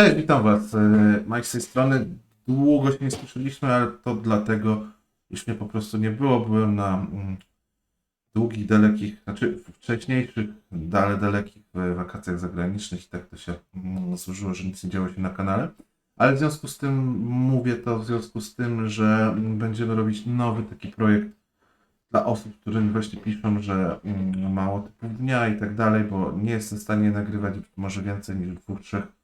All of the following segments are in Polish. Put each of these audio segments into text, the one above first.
Cześć, witam Was. e, Mike z tej strony. Długo się nie słyszeliśmy, ale to dlatego, iż mnie po prostu nie było. Byłem na mm, długich, dalekich, znaczy wcześniejszych, ale dalekich e, wakacjach zagranicznych i tak to się mm, złożyło, że nic nie działo się na kanale. Ale w związku z tym mówię to w związku z tym, że mm, będziemy robić nowy taki projekt dla osób, którym właśnie piszą, że mało typów dnia i tak dalej, bo nie jestem w stanie nagrywać może więcej niż dwóch, trzech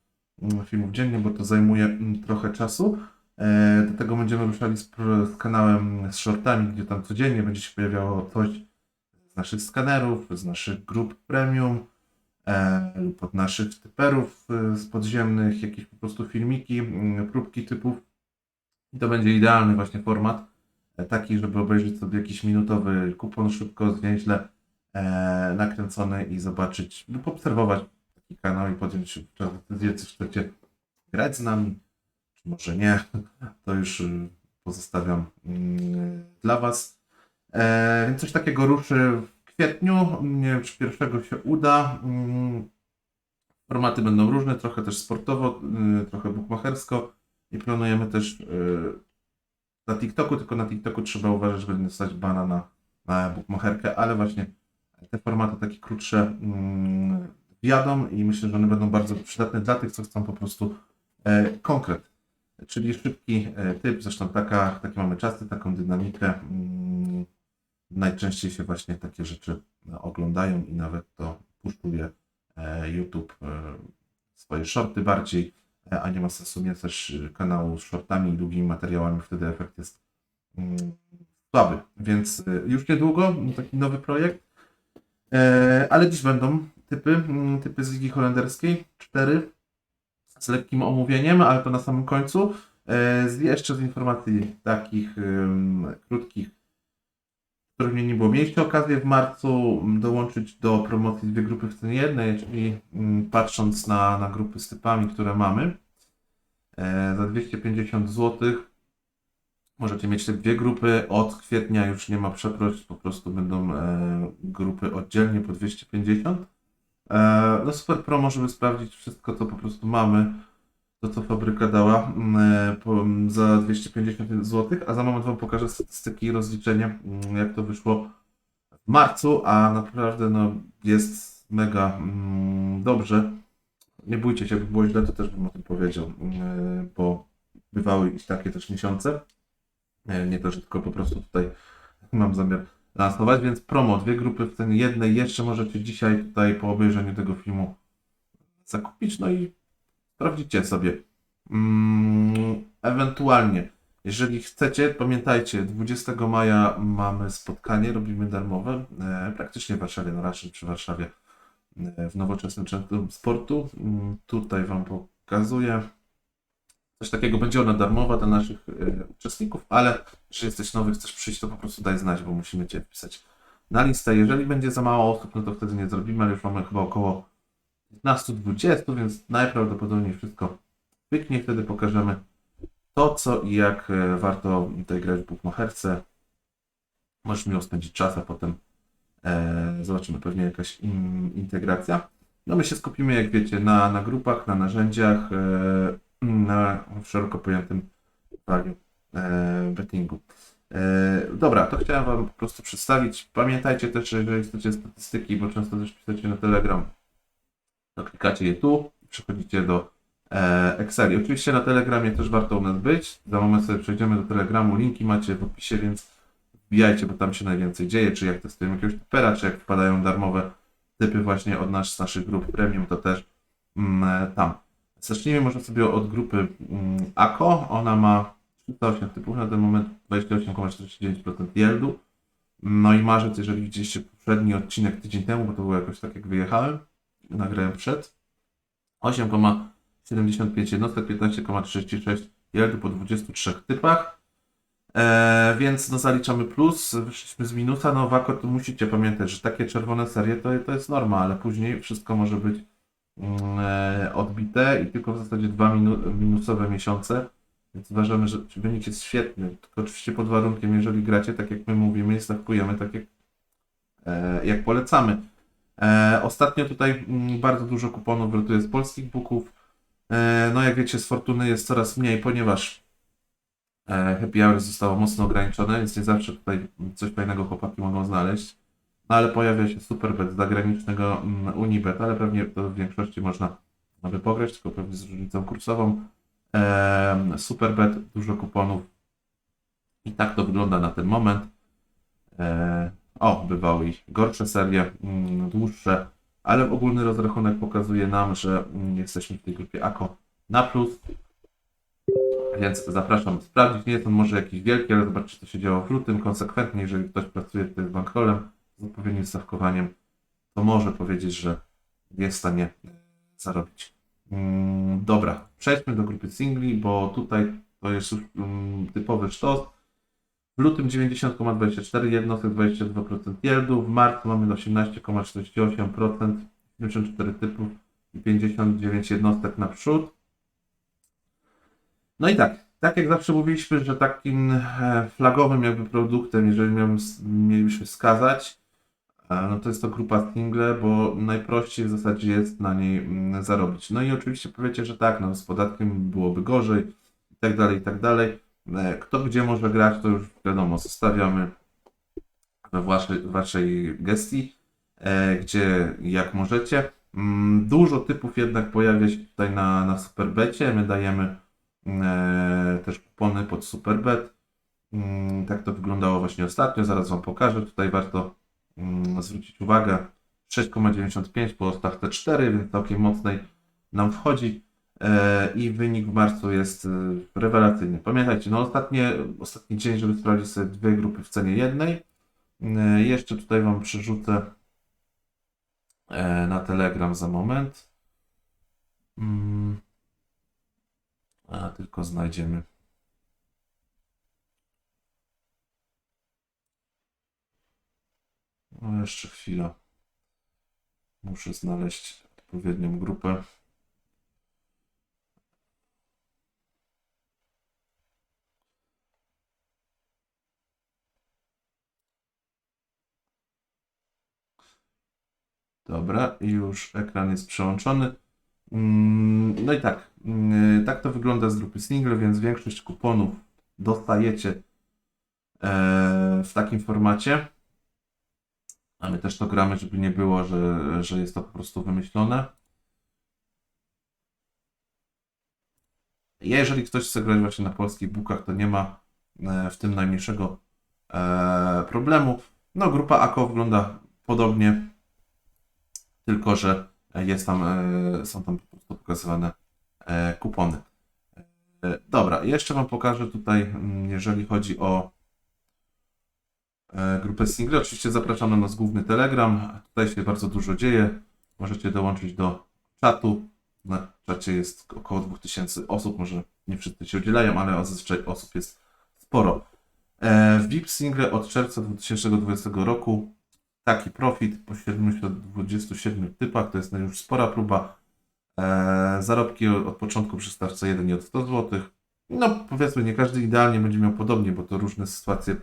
filmów dziennie, bo to zajmuje mm, trochę czasu. E, Do tego będziemy ruszali z, z kanałem z shortami, gdzie tam codziennie będzie się pojawiało coś z naszych skanerów, z naszych grup premium e, lub od naszych typerów e, z podziemnych, jakieś po prostu filmiki, mm, próbki typów. I to będzie idealny właśnie format, e, taki, żeby obejrzeć sobie jakiś minutowy kupon szybko, zwięźle e, nakręcony i zobaczyć lub obserwować taki kanał i podjąć decyzję, czy chcecie grać z nami, czy może nie. To już y, pozostawiam mm, dla Was. E, więc coś takiego ruszy w kwietniu. Nie wiem, czy pierwszego się uda. Mm, Formaty będą różne, trochę też sportowo, y, trochę bukmachersko i planujemy też y, na TikToku, tylko na TikToku trzeba uważać, żeby nie dostać bana na, na bukmacherkę, ale właśnie te formaty takie krótsze wjadą i myślę, że one będą bardzo przydatne dla tych, co chcą po prostu e, konkret, czyli szybki e, typ, zresztą taka, takie mamy czasy, taką dynamikę. Mm, najczęściej się właśnie takie rzeczy e, oglądają i nawet to puszczuje YouTube swoje shorty bardziej, a nie ma sensu też kanału z shortami i długimi materiałami, wtedy efekt jest mm, słaby. Więc już niedługo taki nowy projekt, ale dziś będą typy, mm, typy z Ligi Holenderskiej, cztery, z lekkim omówieniem, ale to na samym końcu. E, z, jeszcze z informacji takich ym, krótkich, których mnie nie było. Mieliście okazję w marcu mm, dołączyć do promocji dwie grupy w cenie jednej, czyli mm, patrząc na, na grupy z typami, które mamy, e, za 250 zł Możecie mieć te dwie grupy. Od kwietnia już nie ma przeproś, po prostu będą e, grupy oddzielnie po 250. E, no super promo, żeby sprawdzić wszystko, co po prostu mamy, to co fabryka dała mm, e, po, za 250 zł, a za moment Wam pokażę statystyki i rozliczenie, mm, jak to wyszło w marcu, a naprawdę no, jest mega mm, dobrze. Nie bójcie się, jakby było źle, to też bym o tym powiedział, mm, bo bywały i takie też miesiące. Nie to, że tylko po prostu tutaj mam zamiar lansować, więc promo, dwie grupy w cenie jednej, jeszcze możecie dzisiaj tutaj po obejrzeniu tego filmu zakupić, no i sprawdzicie sobie. Mm, ewentualnie, jeżeli chcecie, pamiętajcie, 20 maja mamy spotkanie, robimy darmowe, e, praktycznie w Warszawie, no raczej przy Warszawie, e, w nowoczesnym centrum sportu. Mm, tutaj Wam pokazuję. Coś takiego będzie ona darmowa dla naszych e, uczestników, ale jeżeli jesteś nowy, chcesz przyjść, to po prostu daj znać, bo musimy Cię wpisać na listę. Jeżeli będzie za mało osób, no to wtedy nie zrobimy, ale już mamy chyba około 15-20, więc najprawdopodobniej wszystko pyknie. Wtedy pokażemy to, co i jak e, warto tutaj grać w Bookmacherce. Możesz miło spędzić czas, a potem e, zobaczymy pewnie jakaś in, integracja. No my się skupimy, jak wiecie, na, na grupach, na narzędziach, e, na szeroko pojętym e, bettingu. E, dobra, to chciałem Wam po prostu przedstawić. Pamiętajcie też, że jeżeli chcecie statystyki, bo często też piszecie na Telegram, to klikacie je tu i przechodzicie do e, Exceli. Oczywiście na Telegramie też warto u nas być. Za moment sobie przejdziemy do Telegramu. Linki macie w opisie, więc wbijajcie, bo tam się najwięcej dzieje. Czy jak testujemy jakiegoś typera, czy jak wpadają darmowe typy właśnie od nas, z naszych grup premium, to też mm, e, tam. Zacznijmy może sobie od grupy mm, AKO. Ona ma 308 typów, na ten moment 28,49% yieldu. No i marzec, jeżeli widzieliście poprzedni odcinek tydzień temu, bo to było jakoś tak jak wyjechałem, nagrałem przed, 8,75 jednostek, 15,36 yieldu po 23 typach. E, więc no zaliczamy plus, wyszliśmy z minusa, no w AKO to musicie pamiętać, że takie czerwone serie to, to jest norma, ale później wszystko może być mm, e, odbite i tylko w zasadzie dwa minu, minusowe miesiące, więc uważamy, że wynik jest świetny, tylko oczywiście pod warunkiem, jeżeli gracie tak jak my mówimy i stawkujemy tak jak, e, jak polecamy. E, ostatnio tutaj mm, bardzo dużo kuponów wylutuje z polskich booków, E, no jak wiecie, z Fortuny jest coraz mniej, ponieważ e, Happy Hour zostało mocno ograniczone, więc nie zawsze tutaj coś fajnego chłopaki mogą znaleźć. No ale pojawia się Superbet z zagranicznego mm, Unibet, ale pewnie to w większości można by pograć, tylko pewnie z różnicą kursową. Superbet, dużo kuponów. I tak to wygląda na ten moment. E, o, bywały i gorsze serie, mm, dłuższe, ale ogólny rozrachunek pokazuje nam, że mm, jesteśmy w tej grupie AKO na plus. Więc zapraszam sprawdzić. Nie jest on może jakiś wielki, ale zobaczcie, co się działo w lutym. Konsekwentnie, jeżeli ktoś pracuje tutaj z bankrolem, z odpowiednim stawkowaniem, to może powiedzieć, że jest w stanie zarobić. Mm, dobra, przejdźmy do grupy singli, bo tutaj to jest już mm, typowy sztos. W lutym 90,24, jednostek 22% yieldu, w marcu mamy 18,48%, 74 typów i 59 jednostek naprzód. No i tak, tak jak zawsze mówiliśmy, że takim e, flagowym jakby produktem, jeżeli mielibyśmy wskazać, no to jest to grupa single, bo najprościej w zasadzie jest na niej mm, zarobić. No i oczywiście powiecie, że tak, no z podatkiem byłoby gorzej i tak dalej, i tak dalej. E, Kto gdzie może grać, to już wiadomo, zostawiamy we waszej, waszej gestii, e, gdzie jak możecie. Mm, Dużo typów jednak pojawia się tutaj na, na Superbecie. My dajemy e, też kupony pod Superbet. Mm, Tak to wyglądało właśnie ostatnio. Zaraz Wam pokażę. Tutaj warto mm, zwrócić uwagę. 6,95 po stawce 4, więc całkiem mocnej nam wchodzi. E, I wynik w marcu jest e, rewelacyjny. Pamiętajcie, no ostatnie, ostatni dzień, żeby sprawdzić sobie dwie grupy w cenie jednej. E, Jeszcze tutaj Wam przerzucę na Telegram za moment. Mm. A tylko znajdziemy. No jeszcze chwila. Muszę znaleźć odpowiednią grupę. Dobra, już ekran jest przełączony. Mm, No i tak, mm, tak to wygląda z grupy single, więc większość kuponów dostajecie e, w takim formacie. A my też to gramy, żeby nie było, że, że jest to po prostu wymyślone. Jeżeli ktoś chce grać właśnie na polskich bookach, to nie ma e, w tym najmniejszego e, problemu. No, grupa AKO wygląda podobnie, tylko że jest tam, e, są tam po prostu pokazywane kupony. Dobra, jeszcze Wam pokażę tutaj, mm, jeżeli chodzi o grupę single. Oczywiście zapraszam na nasz główny Telegram. Tutaj się bardzo dużo dzieje. Możecie dołączyć do czatu. Na czacie jest około 2000 osób, może nie wszyscy się udzielają, ale zazwyczaj osób jest sporo. E, W VIP Single od czerwca 2020 roku taki profit po 727 typach, to jest już spora próba. E, zarobki od, początku przy stawce 1 i od 100 zł. No powiedzmy, nie każdy idealnie będzie miał podobnie, bo to różne sytuacje,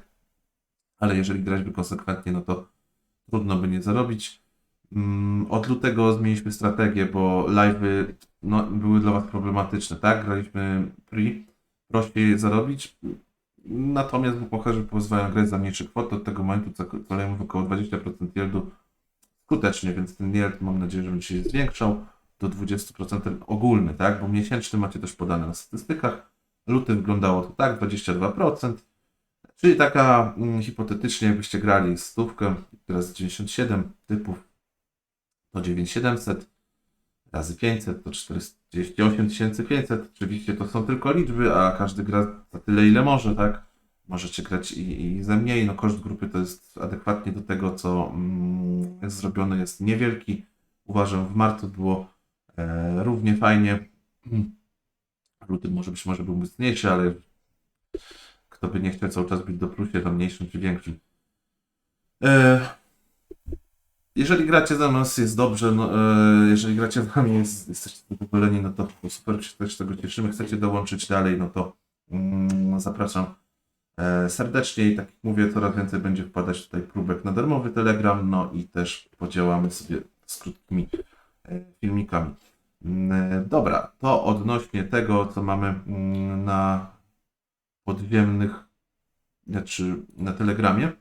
ale jeżeli grać by konsekwentnie, no to trudno by nie zarobić. Mm, Od lutego zmieniliśmy strategię, bo live'y no, były dla Was problematyczne, tak? Graliśmy pri, prościej zarobić, natomiast buchmacherzy pozwalają grać za mniejsze kwoty, od tego momentu kolejemy w około 20% yieldu skutecznie, więc ten yield mam nadzieję, że będzie się zwiększał do 20% ogólny, tak? Bo miesięczny macie też podane na statystykach. Luty wyglądało to tak, 22%. Czyli taka mm, hipotetycznie, jakbyście grali stówkę, teraz 97 typów, to 9700 razy 500 to 48 500. Oczywiście to są tylko liczby, a każdy gra za tyle, ile może, tak? Możecie grać i, i za mniej. No koszt grupy to jest adekwatnie do tego, co mm, jest zrobione, jest niewielki. Uważam, w marcu było e, równie fajnie. Luty może być może był mocniejszy, ale kto by nie chciał cały czas być do plusie, to mniejszym czy większym. E, jeżeli gracie za nas jest dobrze, no, e, jeżeli gracie z nami jest, jesteście zadowoleni, no to super, się też tego cieszymy. Chcecie dołączyć dalej, no to mm, zapraszam e, serdecznie i tak jak mówię, coraz więcej będzie wpadać tutaj próbek na darmowy Telegram, no i też podziałamy sobie z krótkimi filmikami. Mm, Dobra, to odnośnie tego, co mamy mm, na podziemnych, znaczy na Telegramie,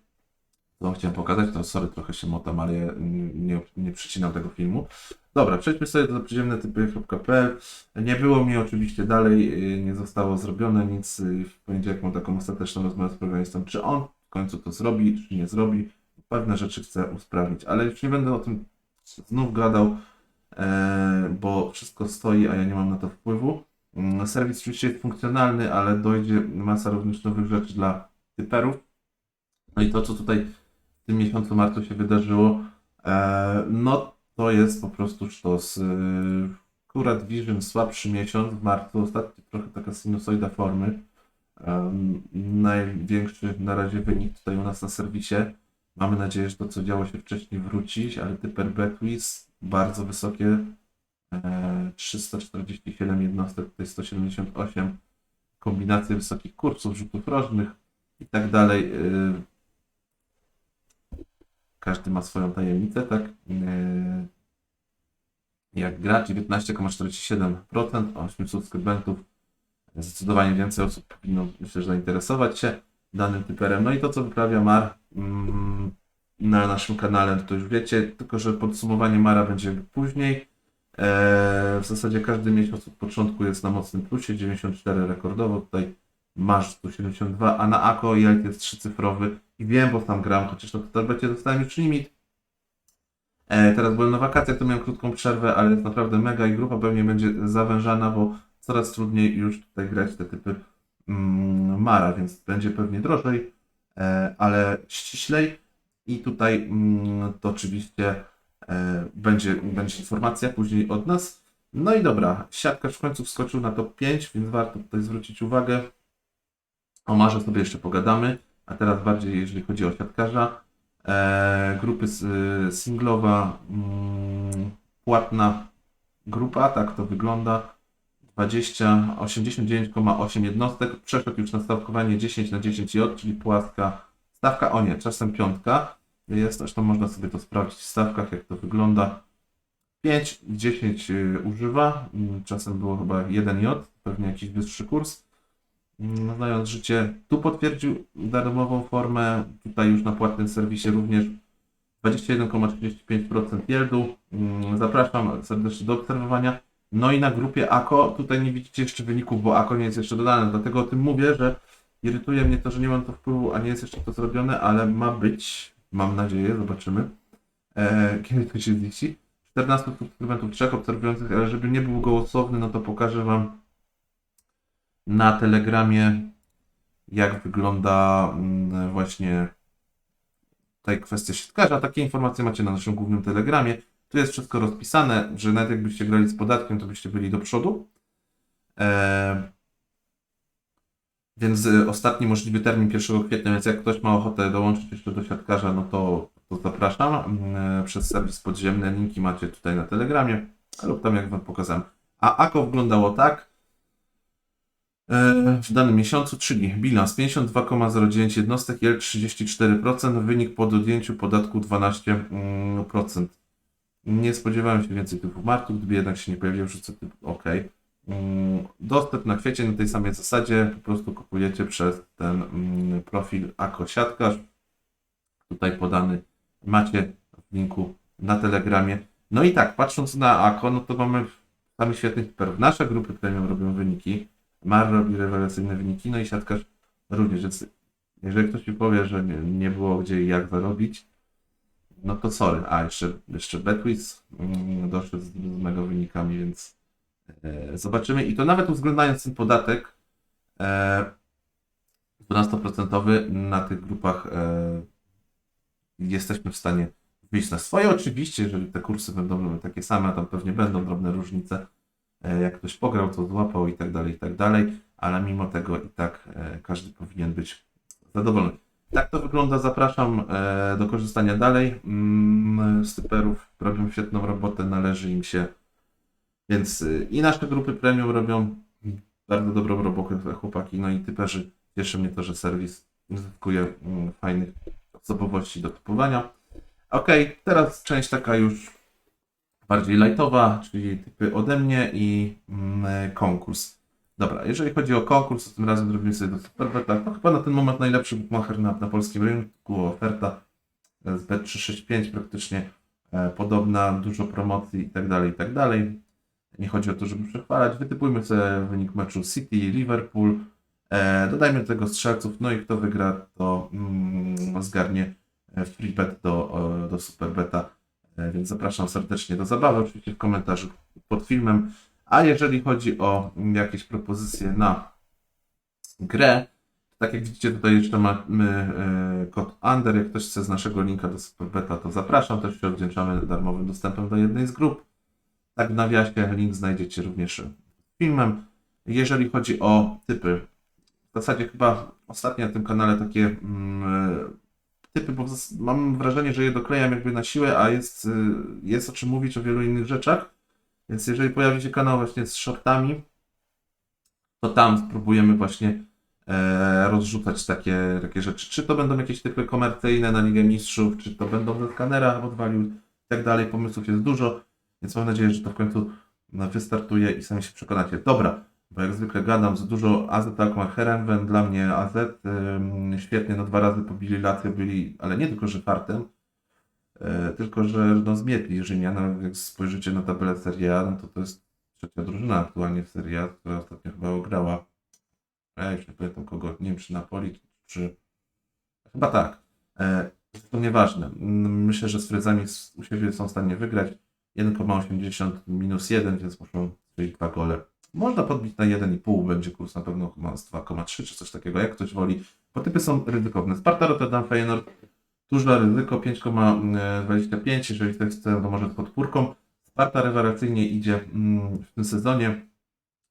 co chciałem pokazać, to sorry, trochę się motam, ale ja nie, nie przycinam tego filmu. Dobra, przejdźmy sobie do podziemne typy.pl. Nie było mi oczywiście dalej, y, nie zostało zrobione nic. Y, W poniedziałek mam taką ostateczną rozmowę z programistą, czy on w końcu to zrobi, czy nie zrobi. Pewne rzeczy chcę usprawnić, ale już nie będę o tym znów gadał, e, bo wszystko stoi, a ja nie mam na to wpływu. Mm, Serwis oczywiście jest funkcjonalny, ale dojdzie masa również nowych rzeczy dla typerów. No i to, co tutaj w tym miesiącu marcu się wydarzyło, e, no to jest po prostu sztos. Akurat Vision słabszy miesiąc w marcu, ostatnio trochę taka sinusoida formy. Em, największy na razie wynik tutaj u nas na serwisie. Mamy nadzieję, że to, co działo się wcześniej, wróci, ale typer Betwiz bardzo wysokie. E, 347 jednostek, tutaj 178 kombinacje wysokich kursów, rzutów rożnych i tak dalej. Y, Każdy ma swoją tajemnicę, tak? Y, Jak gra 19,47%, 8 subskrybentów. Zdecydowanie więcej osób powinno myślę, zainteresować się danym typerem. No i to, co wyprawia Mar mm, na naszym kanale, to już wiecie, tylko że podsumowanie Mara będzie później. Eee, w zasadzie każdy miesiąc od początku jest na mocnym plusie, 94 rekordowo, tutaj masz 172, a na AKO Jelt jest trzycyfrowy i wiem, bo tam gram, chociaż na torbecie dostałem już limit. E, teraz byłem na wakacjach, to miałem krótką przerwę, ale jest naprawdę mega i grupa pewnie będzie zawężana, bo coraz trudniej już tutaj grać te typy mm, Mara, więc będzie pewnie drożej, e, ale ściślej. I tutaj mm, to oczywiście e, będzie, będzie informacja później od nas. No i dobra, siatkarz w końcu wskoczył na top 5, więc warto tutaj zwrócić uwagę. O Marze sobie jeszcze pogadamy, a teraz bardziej jeżeli chodzi o siatkarza. E, grupy y, singlowa, mm, płatna grupa, tak to wygląda. 20, 89,8 jednostek. Przeszedł już na stawkowanie 10 na 10 J, czyli płaska stawka. O nie, czasem piątka. Jest, zresztą można sobie to sprawdzić w stawkach, jak to wygląda. 5, 10 y, używa. Mm, Czasem było chyba 1 J, pewnie jakiś wyższy kurs. Mm, Znając życie, tu potwierdził darmową formę. Tutaj już na płatnym serwisie również 21,35% yieldu. Mm, Zapraszam serdecznie do obserwowania. No i na grupie AKO, tutaj nie widzicie jeszcze wyników, bo AKO nie jest jeszcze dodane, dlatego o tym mówię, że irytuje mnie to, że nie mam to wpływu, a nie jest jeszcze to zrobione, ale ma być, mam nadzieję, zobaczymy, e, kiedy to się ziści. 14 subskrybentów, 3 obserwujących, ale żeby nie był gołosłowny, no to pokażę Wam na Telegramie, jak wygląda mm, właśnie tutaj kwestia siatkarza. Takie informacje macie na naszym głównym Telegramie. Tu jest wszystko rozpisane, że nawet jakbyście grali z podatkiem, to byście byli do przodu. Eee, więc y, ostatni możliwy termin 1 kwietnia, więc jak ktoś ma ochotę dołączyć jeszcze do siatkarza, no to, to zapraszam mm, przez serwis podziemny. Linki macie tutaj na Telegramie lub tam jak Wam pokazałem. A AKO wyglądało tak e, w danym miesiącu, czyli bilans 52,09 jednostek, JEL 34%, wynik po odjęciu podatku 12%. Nie spodziewałem się więcej typów martu, gdyby jednak się nie pojawił, rzucę typ OK. Mm, Dostęp na kwiecie na tej samej zasadzie, po prostu kupujecie przez ten mm, profil Ako Siatkarz. Tutaj podany macie w linku na Telegramie. No i tak, patrząc na Ako, no to mamy sami świetnych typerów. Nasze grupy premium robią wyniki, Mar robi rewelacyjne wyniki, no i Siatkarz również. Więc jeżeli ktoś mi powie, że nie, nie było gdzie i jak zarobić, no to sorry. A, jeszcze, jeszcze Betwiz mm, doszedł z, z mega wynikami, więc zobaczymy. I to nawet uwzględniając ten podatek e, 12% na tych grupach e, jesteśmy w stanie wyjść na swoje. Oczywiście, jeżeli te kursy będą takie same, a tam pewnie będą drobne różnice, e, jak ktoś pograł, to złapał i tak dalej, i tak dalej, ale mimo tego i tak e, każdy powinien być zadowolony. Tak to wygląda. Zapraszam e, do korzystania dalej mm, z typerów. Robią świetną robotę, należy im się. Więc y, i nasze grupy premium robią bardzo dobrą robotę, chłopaki. No i typerzy. Cieszy mnie to, że serwis zyskuje mm, fajnych osobowości do typowania. Ok, teraz część taka już bardziej lightowa, czyli typy ode mnie i mm, konkurs. Dobra, jeżeli chodzi o konkurs, to tym razem zrobimy sobie do Superbeta. To chyba na ten moment najlepszy bookmacher na, na polskim rynku. Oferta z Bet365 praktycznie e, podobna, dużo promocji i tak Nie chodzi o to, żeby przechwalać. Wytypujmy sobie wynik meczu City, Liverpool. E, dodajmy do tego strzelców, no i kto wygra, to mm, zgarnie e, free bet do, do Superbeta. E, Więc zapraszam serdecznie do zabawy, oczywiście w komentarzu pod filmem. A jeżeli chodzi o jakieś propozycje na grę, tak jak widzicie, tutaj jeszcze mamy e, kod UNDER. Jak ktoś chce z naszego linka do Superbeta, to zapraszam. Też się odwdzięczamy darmowym dostępem do jednej z grup. Tak w nawiasie, link znajdziecie również filmem. Jeżeli chodzi o typy, w zasadzie chyba ostatnio na tym kanale takie mm, typy, bo mam wrażenie, że je doklejam jakby na siłę, a jest, y, jest o czym mówić o wielu innych rzeczach. Więc jeżeli pojawi się kanał właśnie z shortami, to tam spróbujemy właśnie e, rozrzucać takie, takie rzeczy. Czy to będą jakieś typy komercyjne na Ligę Mistrzów, czy to będą ze skanera odwalił i tak dalej. Pomysłów jest dużo, więc mam nadzieję, że to w końcu no, wystartuje i sami się przekonacie. Dobra, bo jak zwykle gadam za dużo. AZ Alkmaar Herenven, dla mnie AZ świetnie, no dwa razy pobili Lazio, byli, ale nie tylko, że fartem, e, tylko, że no, zmietli Rzymian. Jak spojrzycie na tabelę Serie A, no to to jest trzecia drużyna aktualnie w Serie A, która ostatnio chyba ograła, ja już nie pamiętam kogo, nie wiem czy Napoli, czy... Chyba tak. E, to nieważne. Myślę, że z Fryzami s- u siebie są w stanie wygrać. 1,80 minus 1, więc muszą strzelić dwa gole. Można podbić na 1,5, będzie kurs na pewno chyba z 2,3 czy coś takiego, jak ktoś woli. Bo typy są ryzykowne. Sparta Rotterdam Feyenoord, duże ryzyko 5,25, jeżeli ktoś chce, to może z podpórką. Sparta rewelacyjnie idzie mm, w tym sezonie.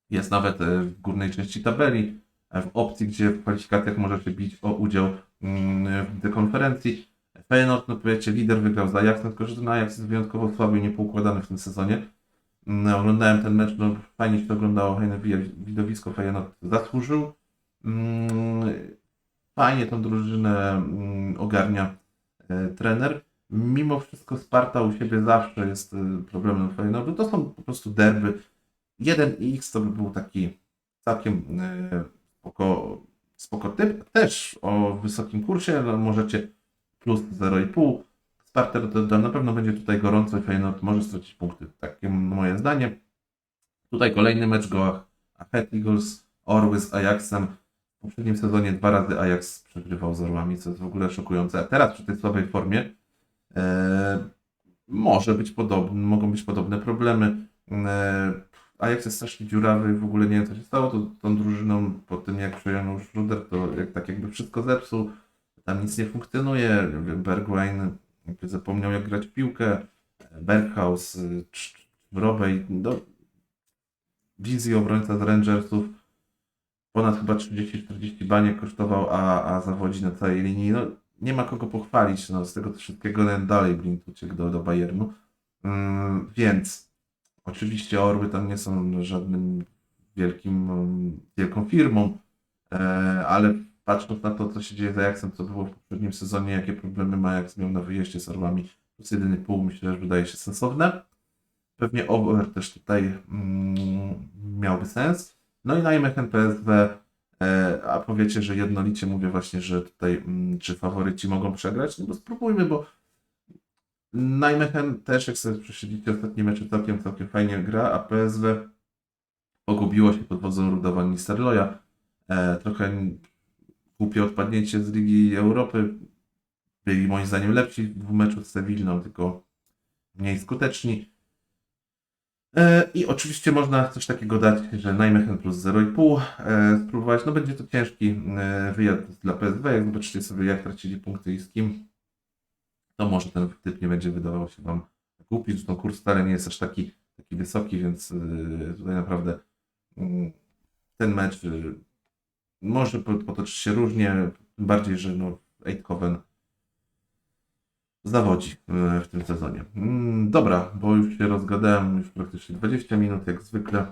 Jest nawet e, w górnej części tabeli, e, w opcji, gdzie w kwalifikacjach może się bić o udział mm, w konferencji. Feyenoord, no powiecie, lider wygrał z Ajaxem, tylko że ten Ajax jest wyjątkowo słaby i niepoukładany w tym sezonie. Mm, Oglądałem ten mecz, no fajnie się to oglądało, fajne wi- widowisko, Feyenoord zasłużył. Mm, Fajnie tą drużynę mm, ogarnia e, trener. Mimo wszystko Sparta u siebie zawsze jest e, problemem Feyenoordu. To są po prostu derby. 1x to by był taki całkiem e, spoko, spoko typ. Też o wysokim kursie, no możecie plus 0,5. Sparta Rotterdam na pewno będzie tutaj gorąco i Feyenoord może stracić punkty. Takie moje zdanie. Tutaj kolejny mecz go Achet Eagles, Orły z Ajaxem. W poprzednim sezonie dwa razy Ajax przegrywał z Orłami, co jest w ogóle szokujące. A teraz przy tej słabej formie e, może być podobne, mogą być podobne problemy. E, Ajax jest strasznie dziurawy, w ogóle nie wiem co się stało to, tą drużyną po tym jak przejął Schroeder, to jak, tak jakby wszystko zepsuł, tam nic nie funkcjonuje. Bergwijn zapomniał jak grać w piłkę, Berghaus, y, Robej, no, wizji obrońca z Rangersów, ponad chyba 30-40 baniek kosztował, a, a zawodzi na całej linii. No, nie ma kogo pochwalić, no, z tego wszystkiego nawet dalej Blind uciekł do, do Bayernu. Ym, więc oczywiście Orły tam nie są żadnym wielkim, ym, wielką firmą, e, ale patrząc na to, co się dzieje z Ajaxem, co było w poprzednim sezonie, jakie problemy ma Ajax miał na wyjeździe z Orłami, plus 1,5 myślę, że wydaje się sensowne. Pewnie over też tutaj mm, miałby sens. No i Nijmegen PSW, e, a powiecie, że jednolicie mówię właśnie, że tutaj mm, czy faworyci mogą przegrać? No to spróbujmy, bo Nijmegen też, jak sobie prześledzicie ostatnie mecze, całkiem, całkiem fajnie gra, a PSW pogubiło się pod wodzą Rudowa Nisterloja. E, trochę głupie odpadnięcie z Ligi Europy. Byli moim zdaniem lepsi w meczu z Sewillą, tylko mniej skuteczni. E, I oczywiście można coś takiego dać, że Nijmegen plus 0,5 e, spróbować. No będzie to ciężki e, wyjazd dla PSW. Jak zobaczycie sobie jak tracili punkty i z kim, to może ten typ nie będzie wydawał się Wam głupi. Zresztą kurs wcale nie jest aż taki, taki wysoki, więc tutaj naprawdę mm, ten mecz może po- potoczyć się różnie, tym bardziej, że no, Eindhoven zawodzi e, w tym sezonie. Mm, Dobra, bo już się rozgadałem, już praktycznie 20 minut jak zwykle.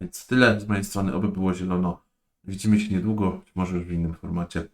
Więc tyle z mojej strony, oby było zielono. Widzimy się niedługo, może już w innym formacie.